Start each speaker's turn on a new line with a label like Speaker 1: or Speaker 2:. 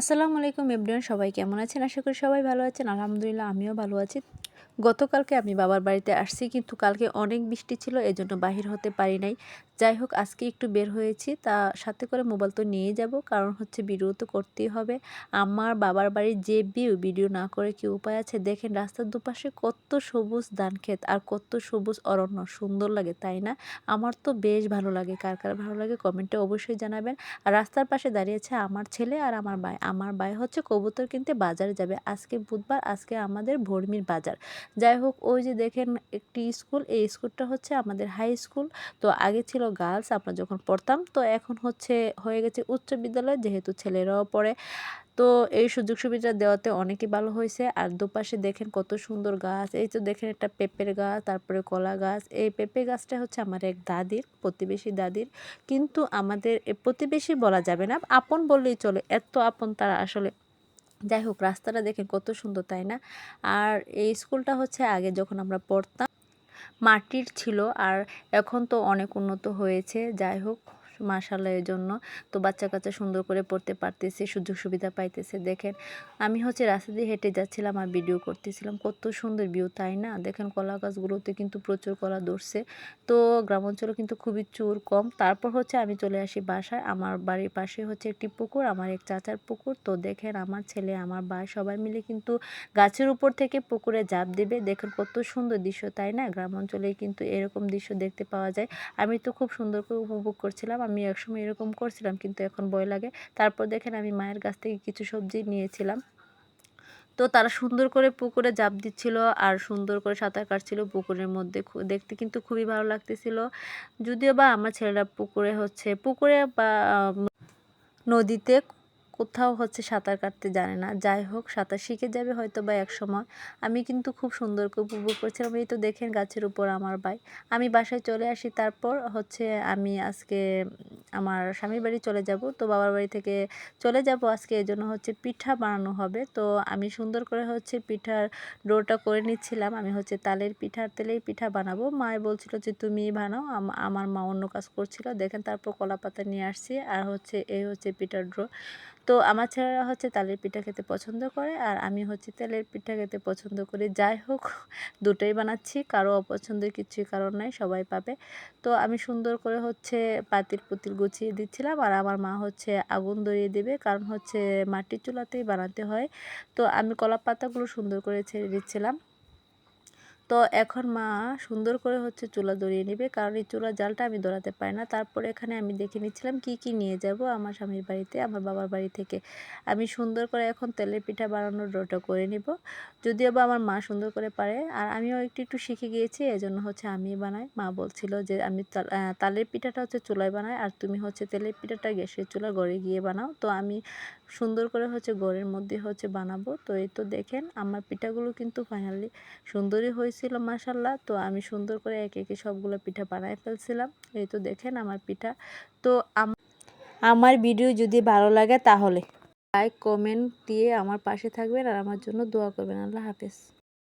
Speaker 1: আসসালামু আলাইকুম, এভরিওয়ান সবাই কেমন আছেন? আশা করি সবাই ভালো আছেন। আলহামদুলিল্লাহ, আমিও ভালো আছি। গতকালকে আমি বাবার বাড়িতে আসছি, কিন্তু কালকে অনেক বৃষ্টি ছিল, এজন্য বাহির হতে পারি নাই। যাই হোক, আজকে একটু বের হয়েছি, তা সাথে করে মোবাইল তো নিয়ে যাব, কারণ হচ্ছে ভিডিও তো করতেই হবে। আমার বাবার বাড়ির যে ভিউ, ভিডিও না করে কি উপায় আছে? দেখেন রাস্তার দুপাশে কত সবুজ ধান ক্ষেত আর কত সবুজ অরণ্য, সুন্দর লাগে, তাই না? আমার তো বেশ ভালো লাগে, কার কার ভালো লাগে কমেন্টে অবশ্যই জানাবেন। আর রাস্তার পাশে দাঁড়িয়েছে আমার ছেলে আর আমার ভাই। আমার ভাই হচ্ছে কবুতর কিনতে বাজারে যাবে, আজকে বুধবার, আজকে আমাদের ভর্মির বাজার। যাই হোক, ওই যে দেখেন একটি স্কুল, এই স্কুলটা হচ্ছে আমাদের হাই স্কুল তো আগে ছিল গার্লস আমরা যখন পড়তাম, তো এখন হচ্ছে হয়ে গেছে উচ্চ বিদ্যালয়, যেহেতু ছেলেরাও পড়ে। তো এই সুযোগ সুবিধা দেওয়াতে অনেকই ভালো হয়েছে। আর দুপাশে দেখেন কত সুন্দর গাছ, এই তো দেখেন একটা পেঁপের গাছ, তারপরে কলা গাছ। এই পেঁপে গাছটা হচ্ছে আমার এক দাদির, প্রতিবেশী দাদির। কিন্তু আমাদের প্রতিবেশী বলা যাবে না, আপন বললেই চলে, এত আপন তারা আসলে যাই হোক, রাস্তাটা দেখেন কত সুন্দর, তাই না? আর এই স্কুলটা হচ্ছে আগে যখন আমরা পড়তাম, মাটির ছিল, আর এখন তো অনেক উন্নত হয়েছে, যাই হোক। মাশাল্লাহ এর জন্য। তো বাচ্চা কাচ্চা সুন্দর করে পড়তে পারতেছে, সুযোগ সুবিধা পাইতেছে। দেখেন, আমি হচ্ছে রাস্তা দিয়ে হেঁটে যাচ্ছিলাম আর ভিডিও করতেছিলাম। কত সুন্দর ভিউ তাই না? দেখেন কলা গাছগুলোতে কিন্তু প্রচুর কলা ধরছে। তো গ্রাম অঞ্চলে কিন্তু খুবই চুর কম। তারপর হচ্ছে আমি চলে আসি বাসায়। আমার বাড়ির পাশে হচ্ছে একটি পুকুর, আমার এক চাচার পুকুর। তো দেখেন, আমার ছেলে, আমার ভাই সবাই মিলে কিন্তু গাছের উপর থেকে পুকুরে জাপ দেবে। দেখেন, কত সুন্দর দৃশ্য, তাই না? গ্রাম অঞ্চলে কিন্তু এরকম দৃশ্য দেখতে পাওয়া যায়। আমি তো খুব সুন্দর করে উপভোগ করছিলাম। আমি একসময় এরকম করছিলাম, কিন্তু এখন ভয় লাগে। তারপর দেখেন আমি মায়ের কাছ থেকে কিছু সবজি নিয়েছিলাম। তো তারা সুন্দর করে পুকুরে জাপ দিচ্ছিল আর সুন্দর করে সাঁতার কাটছিল পুকুরের মধ্যে। দেখতে কিন্তু খুবই ভালো লাগতেছিল। যদিও বা আমার ছেলেরা পুকুরে হচ্ছে, পুকুরে বা নদীতে কোথাও হচ্ছে সাঁতার কাটতে জানে না। যাই হোক, সাঁতার শিখে যাবে হয়তো বা এক সময়। আমি কিন্তু খুব সুন্দর করে উপভোগ করছিলাম। এই তো দেখেন গাছের উপর আমার ভাই আমি বাসায় চলে আসি, তারপর হচ্ছে আমি আজকে আমার স্বামীর বাড়ি চলে যাব। তো বাবার বাড়ি থেকে চলে যাব। আজকে এই জন্য হচ্ছে পিঠা বানানো হবে। তো আমি সুন্দর করে হচ্ছে পিঠার ডোটা করে নিচ্ছিলাম। আমি হচ্ছে তালের পিঠার তেলেই পিঠা বানাবো। মায় বলছিল যে, তুমি বানাও। আমার মা অন্য কাজ করছিল। দেখেন তারপর কলা পাতা নিয়ে আসছি। আর হচ্ছে এই হচ্ছে পিঠার ড্রো। তো আমার ছেলেরা হচ্ছে তালের পিঠা খেতে পছন্দ করে আর আমি হচ্ছে তেলের পিঠা খেতে পছন্দ করি। যাই হোক, দুটোই বানাচ্ছি, কারও অপছন্দের কিছুই কারণ নাই, সবাই পাবে। তো আমি সুন্দর করে হচ্ছে পাতিল পুতিল গুছিয়ে দিচ্ছিলাম আর আমার মা হচ্ছে আগুন ধরিয়ে দেবে, কারণ হচ্ছে মাটির চুলাতেই বানাতে হয়। তো আমি কলা পাতাগুলো সুন্দর করে ছেড়ে দিচ্ছিলাম। তো এখন মা সুন্দর করে হচ্ছে চুলা ধরিয়ে নেবে। কারণ এই চুলা জালটা আমি ধরাতে পারি না। তারপরে এখানে আমি দেখে নিচ্ছিলাম কি কি নিয়ে যাব আমার স্বামীর বাড়িতে, আমার বাবার বাড়ি থেকে। আমি সুন্দর করে এখন তেলের পিঠা বানানোর ডোটা করে নিব। যদিও বা আমার মা সুন্দর করে পারে। আর আমিও একটু একটু শিখে গিয়েছি, এজন্য হচ্ছে আমি বানাই। মা বলছিল যে, আমি তালের পিঠাটা হচ্ছে চুলায় বানাই, আর তুমি হচ্ছে তেলের পিঠাটা গ্যাসের চুলা গড়ে গিয়ে বানাও। তো আমি সুন্দর করে হচ্ছে গড়ের মধ্যে হচ্ছে বানাবো। তো এই তো দেখেন, আমার পিঠাগুলো কিন্তু ফাইনালি সুন্দরই হয়েছে। হয়েছিল মাসাল্লাহ তো আমি সুন্দর করে একে একে সবগুলো পিঠা বানায় ফেলছিলাম। এই তো দেখেন আমার পিঠা। তো আমার ভিডিও যদি ভালো লাগে তাহলে লাইক কমেন্ট দিয়ে আমার পাশে থাকবেন আর আমার জন্য দোয়া করবেন। আল্লাহ হাফেজ।